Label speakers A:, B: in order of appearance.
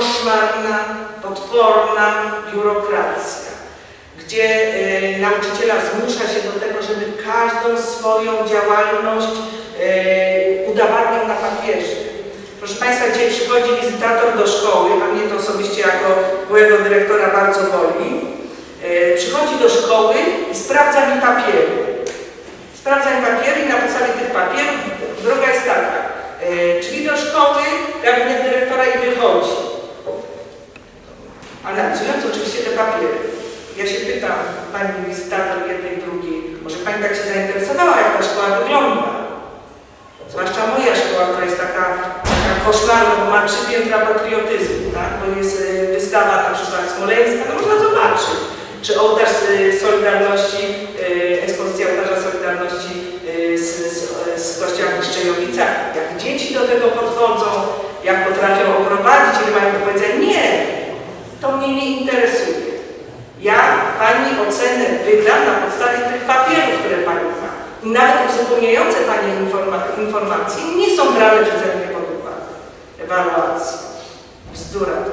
A: koszmarna, potworna biurokracja, gdzie y, nauczyciela zmusza się do tego, żeby każdą swoją działalność y, udowadniał na papierze. Proszę Państwa, dzisiaj przychodzi wizytator do szkoły, a mnie to osobiście jako byłego dyrektora bardzo boli. Y, przychodzi do szkoły i sprawdza mi papiery. Sprawdza mi papiery i na podstawie tych papierów droga jest taka. y, czyli do szkoły, gabinet dyrektora i wychodzi. Analizując oczywiście te papiery. Ja się pytam pani wizytator jednej, drugiej, może pani tak się zainteresowała, jak ta szkoła wygląda? Zwłaszcza moja szkoła, która jest taka, taka koszmarna, bo ma trzy piętra patriotyzmu, tak? Bo jest y, wystawa na przykład smoleńska, no można zobaczyć. Czy ołtarz y, Solidarności, y, ekspozycja ołtarza Solidarności z, z, z kościoła w Szczejowicach, jak dzieci do tego podchodzą, jak potrafią to mnie nie interesuje. Ja Pani ocenę wydam na podstawie tych papierów, które Pani ma. I nawet uzupełniające Pani informa- informacje nie są brane przeze mnie pod uwagę. Ewaluacja. Bzdura to